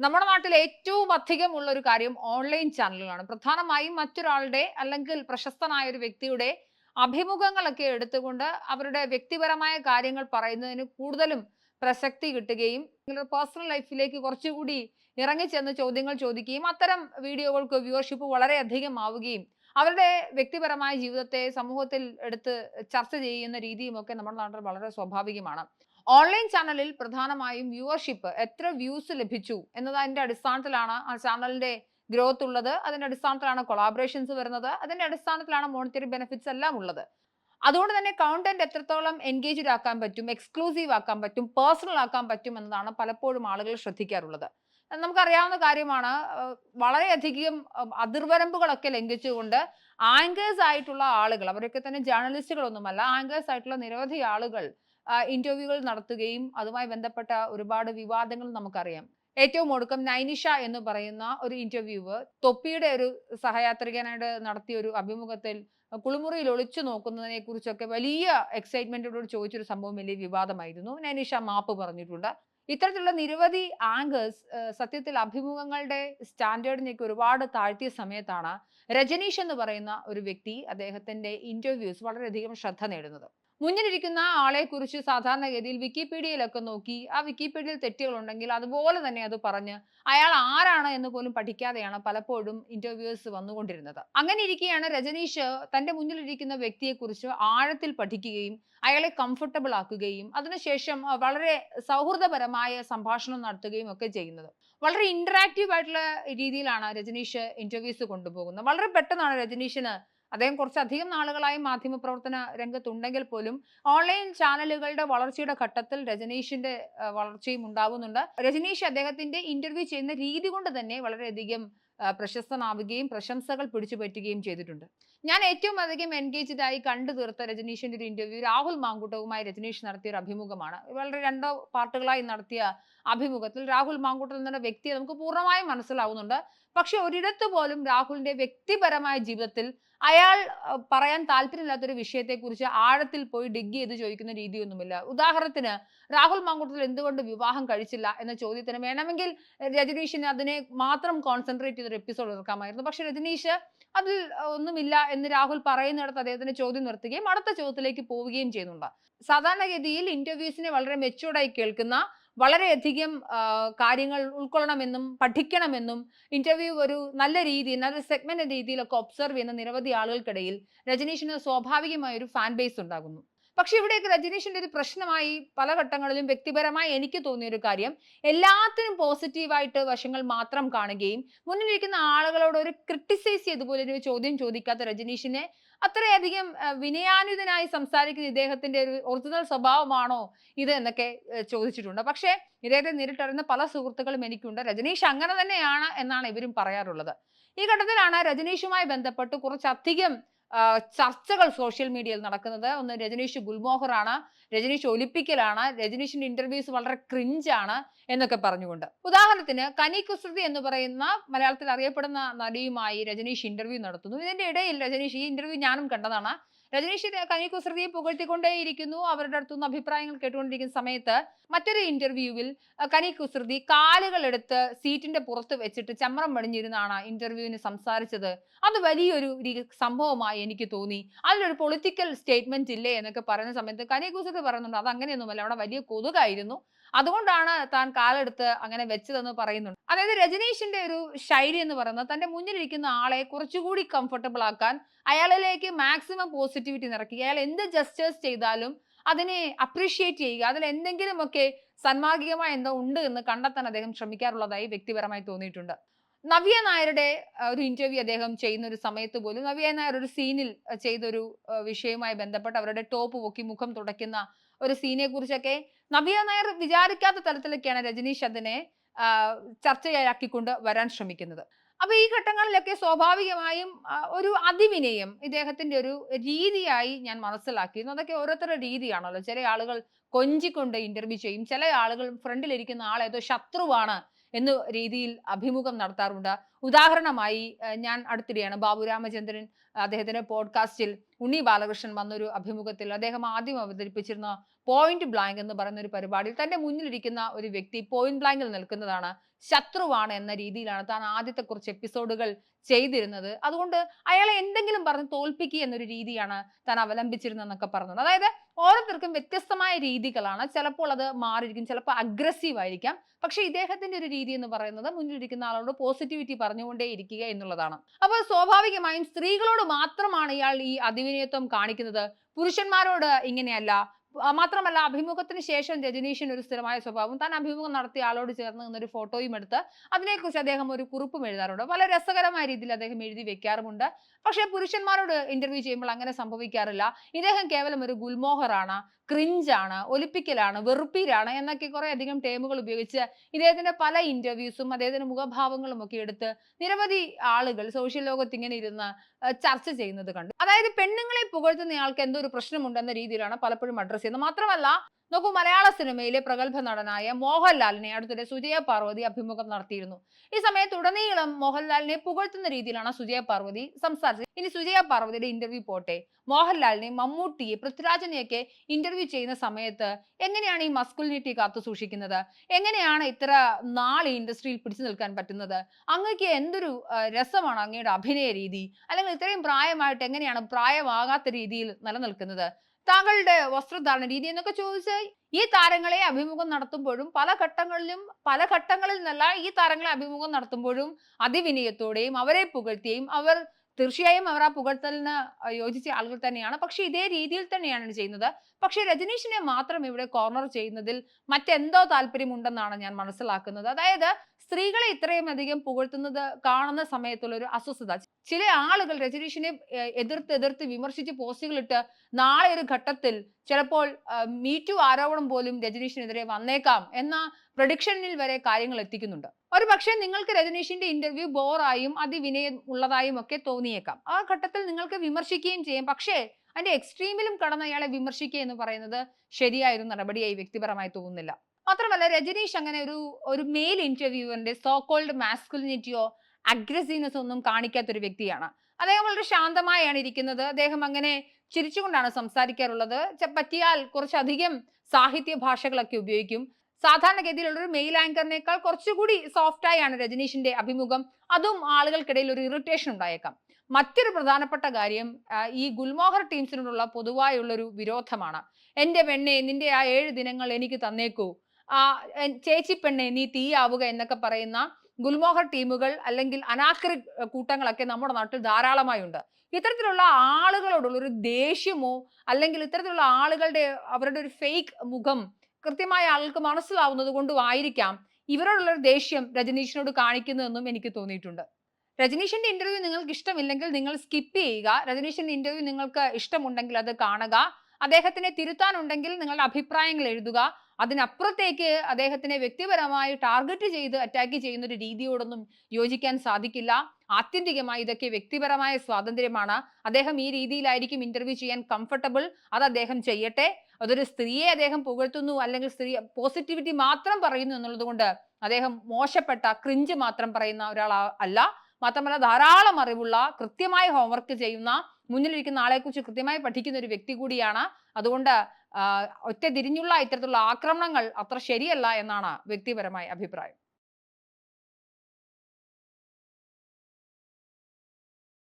നമ്മുടെ നാട്ടിൽ ഏറ്റവും അധികം ഉള്ള ഒരു കാര്യം ഓൺലൈൻ ചാനലുകളാണ് പ്രധാനമായും മറ്റൊരാളുടെ അല്ലെങ്കിൽ പ്രശസ്തനായ ഒരു വ്യക്തിയുടെ അഭിമുഖങ്ങളൊക്കെ എടുത്തുകൊണ്ട് അവരുടെ വ്യക്തിപരമായ കാര്യങ്ങൾ പറയുന്നതിന് കൂടുതലും പ്രസക്തി കിട്ടുകയും നിങ്ങളുടെ പേഴ്സണൽ ലൈഫിലേക്ക് കുറച്ചുകൂടി ഇറങ്ങിച്ചെന്ന് ചോദ്യങ്ങൾ ചോദിക്കുകയും അത്തരം വീഡിയോകൾക്ക് വ്യൂവർഷിപ്പ് വളരെയധികം ആവുകയും അവരുടെ വ്യക്തിപരമായ ജീവിതത്തെ സമൂഹത്തിൽ എടുത്ത് ചർച്ച ചെയ്യുന്ന രീതിയും ഒക്കെ നമ്മുടെ നാട്ടിൽ വളരെ സ്വാഭാവികമാണ്. ഓൺലൈൻ ചാനലിൽ പ്രധാനമായും വ്യൂവർഷിപ്പ് എത്ര വ്യൂസ് ലഭിച്ചു എന്നതിന്റെ അടിസ്ഥാനത്തിലാണ് ആ ചാനലിന്റെ ഗ്രോത്ത് ഉള്ളത്. അതിന്റെ അടിസ്ഥാനത്തിലാണ് കൊളാബറേഷൻസ് വരുന്നത്. അതിന്റെ അടിസ്ഥാനത്തിലാണ് മോണിറ്ററി ബെനിഫിറ്റ്സ് എല്ലാം ഉള്ളത്. അതുകൊണ്ട് തന്നെ കണ്ടന്റ് എത്രത്തോളം എൻഗേജ്ഡ് ആക്കാൻ പറ്റും എക്സ്ക്ലൂസീവ് ആക്കാൻ പറ്റും പേഴ്സണൽ ആക്കാൻ പറ്റും എന്നതാണ് പലപ്പോഴും ആളുകൾ ശ്രദ്ധിക്കാറുള്ളത്. നമുക്കറിയാവുന്ന കാര്യമാണ് വളരെയധികം അതിർവരമ്പുകളൊക്കെ ലംഘിച്ചുകൊണ്ട് ആങ്കേഴ്സ് ആയിട്ടുള്ള ആളുകൾ അവരൊക്കെ തന്നെ ജേർണലിസ്റ്റുകളൊന്നുമല്ല ആങ്കേഴ്സ് ആയിട്ടുള്ള നിരവധി ആളുകൾ ഇന്റർവ്യൂകൾ നടത്തുകയും അതുമായി ബന്ധപ്പെട്ട ഒരുപാട് വിവാദങ്ങൾ നമുക്കറിയാം. ഏറ്റവും ഒടുക്കം നൈനിഷ എന്ന് പറയുന്ന ഒരു ഇന്റർവ്യൂവ് തൊപ്പിയുടെ ഒരു സഹയാത്രികനായിട്ട് നടത്തിയ ഒരു അഭിമുഖത്തിൽ കുളിമുറിയിൽ ഒളിച്ചു നോക്കുന്നതിനെ കുറിച്ചൊക്കെ വലിയ എക്സൈറ്റ്മെന്റോട് ചോദിച്ചൊരു സംഭവം വലിയ വിവാദമായിരുന്നു. നൈനിഷ മാപ്പ് പറഞ്ഞിട്ടുണ്ട്. ഇത്തരത്തിലുള്ള നിരവധി ആങ്കേഴ്സ് സത്യത്തിൽ അഭിമുഖങ്ങളുടെ സ്റ്റാൻഡേർഡിനെയൊക്കെ ഒരുപാട് താഴ്ത്തിയ സമയത്താണ് രജനീഷ് എന്ന് പറയുന്ന ഒരു വ്യക്തി അദ്ദേഹത്തിന്റെ ഇന്റർവ്യൂസ് വളരെയധികം ശ്രദ്ധ നേടുന്നത്. മുന്നിലിരിക്കുന്ന ആളെ കുറിച്ച് സാധാരണഗതിയിൽ വിക്കിപീഡിയയിലൊക്കെ നോക്കി ആ വിക്കിപീഡിയയിൽ തെറ്റുകൾ ഉണ്ടെങ്കിൽ അതുപോലെ തന്നെ അത് പറഞ്ഞ് അയാൾ ആരാണ് എന്ന് പോലും പഠിക്കാതെയാണ് പലപ്പോഴും ഇന്റർവ്യൂസ് വന്നുകൊണ്ടിരുന്നത്. അങ്ങനെ ഇരിക്കെയാണ് രജനീഷ് തന്റെ മുന്നിലിരിക്കുന്ന വ്യക്തിയെക്കുറിച്ച് ആഴത്തിൽ പഠിക്കുകയും അയാളെ കംഫർട്ടബിൾ ആക്കുകയും അതിനുശേഷം വളരെ സൗഹൃദപരമായ സംഭാഷണം നടത്തുകയും ഒക്കെ ചെയ്യുന്നത്. വളരെ ഇന്ററാക്റ്റീവ് ആയിട്ടുള്ള രീതിയിലാണ് രജനീഷ് ഇന്റർവ്യൂസ് കൊണ്ടുപോകുന്നത്. വളരെ പെട്ടെന്നാണ് രജനീഷിന് അദ്ദേഹം കുറച്ചധികം നാളുകളായി മാധ്യമപ്രവർത്തന രംഗത്തുണ്ടെങ്കിൽ പോലും ഓൺലൈൻ ചാനലുകളുടെ വളർച്ചയുടെ ഘട്ടത്തിൽ രജനീഷിന്റെ വളർച്ചയും ഉണ്ടാവുന്നുണ്ട്. രജനീഷ് അദ്ദേഹത്തിന്റെ ഇന്റർവ്യൂ ചെയ്യുന്ന രീതി കൊണ്ട് തന്നെ വളരെയധികം പ്രശസ്തനാവുകയും പ്രശംസകൾ പിടിച്ചുപറ്റുകയും ചെയ്തിട്ടുണ്ട്. ഞാൻ ഏറ്റവും അധികം എൻഗേജ്ഡ് ആയി കണ്ടു തീർത്ത രജനീഷിന്റെ ഒരു ഇന്റർവ്യൂ രാഹുൽ മാങ്കൂട്ടവുമായി രജനീഷ് നടത്തിയ ഒരു അഭിമുഖമാണ്. വളരെ രണ്ടോ പാർട്ടുകളായി നടത്തിയ അഭിമുഖത്തിൽ രാഹുൽ മാങ്കൂട്ടൽ എന്ന വ്യക്തിയെ നമുക്ക് പൂർണമായും മനസ്സിലാവുന്നുണ്ട്. പക്ഷെ ഒരിടത്ത് പോലും രാഹുലിന്റെ വ്യക്തിപരമായ ജീവിതത്തിൽ അയാൾ പറയാൻ താല്പര്യമില്ലാത്തൊരു വിഷയത്തെക്കുറിച്ച് ആഴത്തിൽ പോയി ഡിഗ് ചെയ്ത് ചോദിക്കുന്ന രീതിയൊന്നുമില്ല. ഉദാഹരണത്തിന് രാഹുൽ മാങ്കൂട്ടത്തിൽ എന്തുകൊണ്ട് വിവാഹം കഴിച്ചില്ല എന്ന ചോദ്യത്തിന് വേണമെങ്കിൽ രജനീഷിന് അതിനെ മാത്രം കോൺസെൻട്രേറ്റ് ചെയ്തൊരു എപ്പിസോഡ് ഇറക്കാമായിരുന്നു പക്ഷെ രജനീഷ് അതിൽ ഒന്നുമില്ല എന്ന് രാഹുൽ പറയുന്നിടത്ത് അദ്ദേഹത്തിന്റെ ചോദ്യം നിർത്തുകയും അടുത്ത ചോദ്യത്തിലേക്ക് പോവുകയും ചെയ്യുന്നുണ്ട്. സാധാരണഗതിയിൽ ഇന്റർവ്യൂസിനെ വളരെ മെച്ചൂർഡായി കേൾക്കുന്ന വളരെയധികം കാര്യങ്ങൾ ഉൾക്കൊള്ളണമെന്നും പഠിക്കണമെന്നും ഇന്റർവ്യൂ ഒരു നല്ല രീതിയിൽ നല്ല സെഗ്മെന്റ് രീതിയിലൊക്കെ ഒബ്സർവ് ചെയ്യുന്ന നിരവധി ആളുകൾക്കിടയിൽ രജനീഷിന് സ്വാഭാവികമായ ഒരു ഫാൻ ബേസ് ഉണ്ടാകുന്നു. പക്ഷെ ഇവിടെയൊക്കെ രജനീഷിന്റെ ഒരു പ്രശ്നമായി പല ഘട്ടങ്ങളിലും വ്യക്തിപരമായി എനിക്ക് തോന്നിയ ഒരു കാര്യം എല്ലാത്തിനും പോസിറ്റീവായിട്ട് വശങ്ങൾ മാത്രം കാണുകയും മുന്നിലിരിക്കുന്ന ആളുകളോട് ഒരു ക്രിട്ടിസൈസ് ചെയ്തുപോലെ ഒരു ചോദ്യം ചോദിക്കാത്ത രജനീഷിനെ അത്രയധികം വിനയാനുതനായി സംസാരിക്കുന്ന ഇദ്ദേഹത്തിന്റെ ഒരു ഒറിജിനൽ സ്വഭാവമാണോ ഇത് എന്നൊക്കെ ചോദിച്ചിട്ടുണ്ട്. പക്ഷേ ഇദ്ദേഹത്തെ നേരിട്ടറിയുന്ന പല സുഹൃത്തുക്കളും എനിക്കുണ്ട്. രജനീഷ് അങ്ങനെ തന്നെയാണ് എന്നാണ് ഇവരും പറയാറുള്ളത്. ഈ ഘട്ടത്തിലാണ് രജനീഷുമായി ബന്ധപ്പെട്ട് കുറച്ചധികം ചർച്ചകൾ സോഷ്യൽ മീഡിയയിൽ നടക്കുന്നത്. ഒന്ന് രജനീഷ് ഗുൽമോഹറാണ്. രജനീഷ് ഒലിപ്പിക്കലാണ് രജനീഷിന്റെ ഇന്റർവ്യൂസ് വളരെ ക്രിഞ്ചാണ് എന്നൊക്കെ പറഞ്ഞുകൊണ്ട്. ഉദാഹരണത്തിന് കനി കുസൃതി എന്ന് പറയുന്ന മലയാളത്തിൽ അറിയപ്പെടുന്ന നടിയുമായി രജനീഷ് ഇന്റർവ്യൂ നടത്തുന്നു. ഇതിന്റെ ഇടയിൽ രജനീഷ് ഈ ഇന്റർവ്യൂ ഞാനും കണ്ടതാണ്. രജനീഷ് കനി കുസൃതിയെ പുകഴ്ത്തിക്കൊണ്ടേയിരിക്കുന്നു. അവരുടെ അടുത്തുനിന്ന് അഭിപ്രായങ്ങൾ കേട്ടുകൊണ്ടിരിക്കുന്ന സമയത്ത് മറ്റൊരു ഇന്റർവ്യൂവിൽ കനി കുസൃതി കാലുകളെടുത്ത് സീറ്റിന്റെ പുറത്ത് വെച്ചിട്ട് ചമ്രം പടിഞ്ഞിരുന്നാണ് ഇന്റർവ്യൂവിന് സംസാരിച്ചത്. അത് വലിയൊരു സംഭവമായി എനിക്ക് തോന്നി. അതിലൊരു പൊളിറ്റിക്കൽ സ്റ്റേറ്റ്മെന്റ് ഇല്ലേ എന്നൊക്കെ പറയുന്ന സമയത്ത് കനി കുസൃതി പറയുന്നുണ്ട്. അത് അങ്ങനെയൊന്നുമല്ല അവിടെ വലിയ കൊതുകായിരുന്നു. അതുകൊണ്ടാണ് താൻ കാലെടുത്ത് അങ്ങനെ വെച്ചതെന്ന് പറയുന്നുണ്ട്. അതായത് രജനീഷിന്റെ ഒരു ശൈലി എന്ന് പറയുന്നത് തന്റെ മുന്നിലിരിക്കുന്ന ആളെ കുറച്ചുകൂടി കംഫർട്ടബിൾ ആക്കാൻ അയാളിലേക്ക് മാക്സിമം പോസിറ്റിവിറ്റി നിറക്കി. അയാൾ എന്ത് ജസ്റ്റേഴ്സ് ചെയ്താലും അതിനെ അപ്രീഷിയേറ്റ് ചെയ്യുക. അതിൽ എന്തെങ്കിലുമൊക്കെ സന്മാർഗികമായ എന്തോ ഉണ്ട് എന്ന് കണ്ടെത്താൻ അദ്ദേഹം ശ്രമിക്കാറുള്ളതായി വ്യക്തിപരമായി തോന്നിയിട്ടുണ്ട്. നവ്യ നായരുടെ ഒരു ഇന്റർവ്യൂ അദ്ദേഹം ചെയ്യുന്ന ഒരു സമയത്ത് പോലും നവ്യ നായർ ഒരു സീനിൽ ചെയ്തൊരു വിഷയവുമായി ബന്ധപ്പെട്ട് അവരുടെ ടോപ്പ് പൊക്കി മുഖം തുടയ്ക്കുന്ന ഒരു സീനിയെ കുറിച്ചൊക്കെ നവ്യ നായർ വിചാരിക്കാത്ത തരത്തിലൊക്കെയാണ് രജനീഷ് അതിനെ ചർച്ചയാക്കിക്കൊണ്ട് വരാൻ ശ്രമിക്കുന്നത്. അപ്പൊ ഈ ഘട്ടങ്ങളിലൊക്കെ സ്വാഭാവികമായും ഒരു അതിവിനയം ഇദ്ദേഹത്തിന്റെ ഒരു രീതിയായി ഞാൻ മനസ്സിലാക്കിയിരുന്നു. അതൊക്കെ ഓരോരുത്തരുടെ രീതിയാണല്ലോ. ചില ആളുകൾ കൊഞ്ചിക്കൊണ്ട് ഇന്റർവ്യൂ ചെയ്യും. ചില ആളുകൾ ഫ്രണ്ടിലിരിക്കുന്ന ആൾ ഏതോ ശത്രുവാണ് എന്ന രീതിയിൽ അഭിമുഖം നടത്താറുണ്ട്. ഉദാഹരണമായി ഞാൻ അടുത്തിടെയാണ് ബാബു രാമചന്ദ്രൻ അദ്ദേഹത്തിന്റെ പോഡ്കാസ്റ്റിൽ ഉണ്ണി ബാലകൃഷ്ണൻ വന്നൊരു അഭിമുഖത്തിൽ അദ്ദേഹം ആദ്യം അവതരിപ്പിച്ചിരുന്ന പോയിന്റ് ബ്ലാങ്ക് എന്ന് പറയുന്ന ഒരു പരിപാടിയിൽ തന്റെ മുന്നിലിരിക്കുന്ന ഒരു വ്യക്തി പോയിന്റ് ബ്ലാങ്കിൽ നിൽക്കുന്നതാണ് ശത്രുവാണ് എന്ന രീതിയിലാണ് താൻ ആദ്യത്തെ കുറച്ച് എപ്പിസോഡുകൾ ചെയ്തിരുന്നത്. അതുകൊണ്ട് അയാളെ എന്തെങ്കിലും പറഞ്ഞ് തോൽപ്പിക്കുക എന്നൊരു രീതിയാണ് താൻ അവലംബിച്ചിരുന്നതെന്നൊക്കെ പറഞ്ഞത് അതായത് ഓരോരുത്തർക്കും വ്യത്യസ്തമായ രീതികളാണ്. ചിലപ്പോൾ അത് മാറിയിരിക്കും ചിലപ്പോൾ അഗ്രസീവ് ആയിരിക്കാം. പക്ഷേ ഇദ്ദേഹത്തിന്റെ ഒരു രീതി എന്ന് പറയുന്നത് മുന്നിലിരിക്കുന്ന ആളോട് പോസിറ്റിവിറ്റി പറഞ്ഞുകൊണ്ടേ ഇരിക്കുക എന്നുള്ളതാണ്. അപ്പോൾ സ്വാഭാവികമായും സ്ത്രീകളോട് മാത്രമാണ് ഇയാൾ ഈ അതിവിനയത്വം കാണിക്കുന്നത് പുരുഷന്മാരോട് ഇങ്ങനെയല്ല. മാത്രമല്ല അഭിമുഖത്തിന് ശേഷം രജനീഷിന് ഒരു സ്ഥിരമായ സ്വഭാവം. താൻ അഭിമുഖം നടത്തിയ ആളോട് ചേർന്ന് നിന്നൊരു ഫോട്ടോയും എടുത്ത് അതിനെക്കുറിച്ച് അദ്ദേഹം ഒരു കുറിപ്പും എഴുതാറുണ്ട്. വളരെ രസകരമായ രീതിയിൽ അദ്ദേഹം എഴുതി വെക്കാറുമുണ്ട്. പക്ഷേ പുരുഷന്മാരോട് ഇന്റർവ്യൂ ചെയ്യുമ്പോൾ അങ്ങനെ സംഭവിക്കാറില്ല. ഇദ്ദേഹം കേവലം ഒരു ഗുൽമോഹറാണ്. ക്രിഞ്ചാണ് ഒലിപ്പിക്കലാണ് വെറുപ്പീരാണ് എന്നൊക്കെ കുറെ അധികം ടേമുകൾ ഉപയോഗിച്ച് ഇദ്ദേഹത്തിന്റെ പല ഇന്റർവ്യൂസും അദ്ദേഹത്തിന്റെ മുഖഭാവങ്ങളും ഒക്കെ എടുത്ത് നിരവധി ആളുകൾ സോഷ്യൽ ലോകത്ത് ഇങ്ങനെ ഇരുന്ന് ചർച്ച ചെയ്യുന്നത് കണ്ടു. അതായത് പെണ്ണുങ്ങളെ പുകഴ്ത്തുന്നയാൾക്ക് എന്തോ ഒരു പ്രശ്നമുണ്ടെന്ന രീതിയിലാണ് പലപ്പോഴും അഡ്രസ് ചെയ്യുന്നത്. മാത്രമല്ല നോക്കൂ മലയാള സിനിമയിലെ പ്രഗത്ഭ നടനായ മോഹൻലാലിനെ അടുത്തിടെ സുജയ പാർവതി അഭിമുഖം നടത്തിയിരുന്നു. ഈ സമയത്ത് ഉടനീളം മോഹൻലാലിനെ പുകഴ്ത്തുന്ന രീതിയിലാണ് സുജയ പാർവതി സംസാരിച്ചത്. ഇനി സുജയ പാർവതിയുടെ ഇന്റർവ്യൂ പോട്ടെ. മോഹൻലാലിനെ മമ്മൂട്ടിയെ പൃഥ്വിരാജിനെയൊക്കെ ഇന്റർവ്യൂ ചെയ്യുന്ന സമയത്ത് എങ്ങനെയാണ് ഈ മസ്കുലിനിറ്റി കാത്തു സൂക്ഷിക്കുന്നത്? എങ്ങനെയാണ് ഇത്ര നാൾ ഈ ഇൻഡസ്ട്രിയിൽ പിടിച്ചു നിൽക്കാൻ പറ്റുന്നത്? അങ്ങക്ക് എന്തൊരു രസമാണ് അങ്ങയുടെ അഭിനയ രീതി? അല്ലെങ്കിൽ ഇത്രയും പ്രായമായിട്ട് എങ്ങനെയാണ് പ്രായമാകാത്ത രീതിയിൽ നിലനിൽക്കുന്നത്? താങ്കളുടെ വസ്ത്രധാരണ രീതി എന്നൊക്കെ ചോദിച്ചാൽ ഈ താരങ്ങളെ അഭിമുഖം നടത്തുമ്പോഴും പല ഘട്ടങ്ങളിലും പല ഘട്ടങ്ങളിൽ നിന്നല്ല ഈ താരങ്ങളെ അഭിമുഖം നടത്തുമ്പോഴും അതിവിനയത്തോടെയും അവരെ പുകഴ്ത്തിയും അവർ തീർച്ചയായും അവർ ആ പുകഴ്ത്തലിന് യോജിച്ച ആളുകൾ തന്നെയാണ്. പക്ഷെ ഇതേ രീതിയിൽ തന്നെയാണ് ചെയ്യുന്നത്. പക്ഷെ രജനീഷിനെ മാത്രം ഇവിടെ കോർണർ ചെയ്യുന്നതിൽ മറ്റെന്തോ താല്പര്യമുണ്ടെന്നാണ് ഞാൻ മനസ്സിലാക്കുന്നത്. അതായത് സ്ത്രീകളെ ഇത്രയും അധികം പുകഴ്ത്തുന്നത് കാണുന്ന സമയത്തുള്ള ഒരു അസ്വസ്ഥത. ചില ആളുകൾ രജനീഷിനെ എതിർത്ത് എതിർത്ത് വിമർശിച്ച് പോസ്റ്റുകളിട്ട് നാളെ ഒരു ഘട്ടത്തിൽ ചിലപ്പോൾ മീറ്റു ആരോപണം പോലും രജനീഷിനെതിരെ വന്നേക്കാം എന്ന പ്രഡിക്ഷനിൽ വരെ കാര്യങ്ങൾ എത്തിക്കുന്നുണ്ട്. ഒരു പക്ഷേ നിങ്ങൾക്ക് രജനീഷിന്റെ ഇന്റർവ്യൂ ബോറായും അതിവിനയം ഉള്ളതായും ഒക്കെ തോന്നിയേക്കാം. ആ ഘട്ടത്തിൽ നിങ്ങൾക്ക് വിമർശിക്കുകയും ചെയ്യാം. പക്ഷേ അതിന്റെ എക്സ്ട്രീമിലും കടന്ന അയാളെ വിമർശിക്കുക എന്ന് പറയുന്നത് ശരിയായൊരു നടപടിയായി വ്യക്തിപരമായി തോന്നുന്നില്ല. മാത്രമല്ല രജനീഷ് അങ്ങനെ ഒരു ഒരു മെയിൽ ഇന്റർവ്യൂവറിന്റെ സോ കോൾഡ് മാസ്കുലിനിറ്റിയോ അഗ്രസീവ്നെസ് ഒന്നും കാണിക്കാത്ത ഒരു വ്യക്തിയാണ്. അദ്ദേഹം വളരെ ശാന്തമായാണ് ഇരിക്കുന്നത്. അദ്ദേഹം അങ്ങനെ ചിരിച്ചുകൊണ്ടാണ് സംസാരിക്കാറുള്ളത്. പറ്റിയാൽ കുറച്ചധികം സാഹിത്യ ഭാഷകളൊക്കെ ഉപയോഗിക്കും. സാധാരണഗതിയിലുള്ള ഒരു മെയിൽ ആങ്കറിനേക്കാൾ കുറച്ചുകൂടി സോഫ്റ്റ് ആയാണ് രജനീഷിന്റെ അഭിമുഖം. അതും ആളുകൾക്കിടയിൽ ഒരു ഇറിറ്റേഷൻ ഉണ്ടായേക്കാം. മറ്റൊരു പ്രധാനപ്പെട്ട കാര്യം ഈ ഗുൽമോഹർ ടീംസിനോടുള്ള പൊതുവായുള്ള ഒരു വിരോധമാണ്. എന്റെ പെണ്ണെ നിന്റെ ആ ഏഴ് ദിനങ്ങൾ എനിക്ക് തന്നേക്കൂ. ആ ചേച്ചി പെണ്ണെ നീ തീയാവുക എന്നൊക്കെ പറയുന്ന ഗുൽമോഹർ ടീമുകൾ അല്ലെങ്കിൽ അനാക്രി കൂട്ടങ്ങളൊക്കെ നമ്മുടെ നാട്ടിൽ ധാരാളമായി ഉണ്ട് ഇത്തരത്തിലുള്ള ആളുകളോടുള്ള ഒരു ദേഷ്യമോ അല്ലെങ്കിൽ ഇത്തരത്തിലുള്ള ആളുകളുടെ അവരുടെ ഒരു ഫേക്ക് മുഖം കൃത്യമായ ആൾക്ക് മനസ്സിലാവുന്നത് കൊണ്ടും ആയിരിക്കാം ഇവരോടുള്ള ഒരു ദേഷ്യം രജനീഷിനോട് കാണിക്കുന്നതെന്നും എനിക്ക് തോന്നിയിട്ടുണ്ട്. രജനീഷിന്റെ ഇന്റർവ്യൂ നിങ്ങൾക്ക് ഇഷ്ടമില്ലെങ്കിൽ നിങ്ങൾ സ്കിപ്പ് ചെയ്യുക. രജനീഷിന്റെ ഇന്റർവ്യൂ നിങ്ങൾക്ക് ഇഷ്ടമുണ്ടെങ്കിൽ അത് കാണുക. അദ്ദേഹത്തിനെ തിരുത്താനുണ്ടെങ്കിൽ നിങ്ങളുടെ അഭിപ്രായങ്ങൾ എഴുതുക. അതിനപ്പുറത്തേക്ക് അദ്ദേഹത്തിനെ വ്യക്തിപരമായി ടാർഗറ്റ് ചെയ്ത് അറ്റാക്ക് ചെയ്യുന്ന ഒരു രീതിയോടൊന്നും യോജിക്കാൻ സാധിക്കില്ല. ആത്യന്തികമായി ഇതൊക്കെ വ്യക്തിപരമായ സ്വാതന്ത്ര്യമാണ്. അദ്ദേഹം ഈ രീതിയിലായിരിക്കും ഇന്റർവ്യൂ ചെയ്യാൻ കംഫർട്ടബിൾ അത് അദ്ദേഹം ചെയ്യട്ടെ. അതൊരു സ്ത്രീയെ അദ്ദേഹം പുകഴ്ത്തുന്നു അല്ലെങ്കിൽ സ്ത്രീ പോസിറ്റിവിറ്റി മാത്രം പറയുന്നു എന്നുള്ളത് കൊണ്ട് അദ്ദേഹം മോശപ്പെട്ട ക്രിഞ്ച് മാത്രം പറയുന്ന ഒരാൾ അല്ല. മാത്രമല്ല ധാരാളം അറിവുള്ള കൃത്യമായി ഹോംവർക്ക് ചെയ്യുന്ന മുന്നിലിരിക്കുന്ന ആളെക്കുറിച്ച് കൃത്യമായി പഠിക്കുന്ന ഒരു വ്യക്തി കൂടിയാണ്. അതുകൊണ്ട് ഒറ്റ തിരിഞ്ഞുള്ള ഇത്തരത്തിലുള്ള ആക്രമണങ്ങൾ അത്ര ശരിയല്ല എന്നാണ് വ്യക്തിപരമായ അഭിപ്രായം.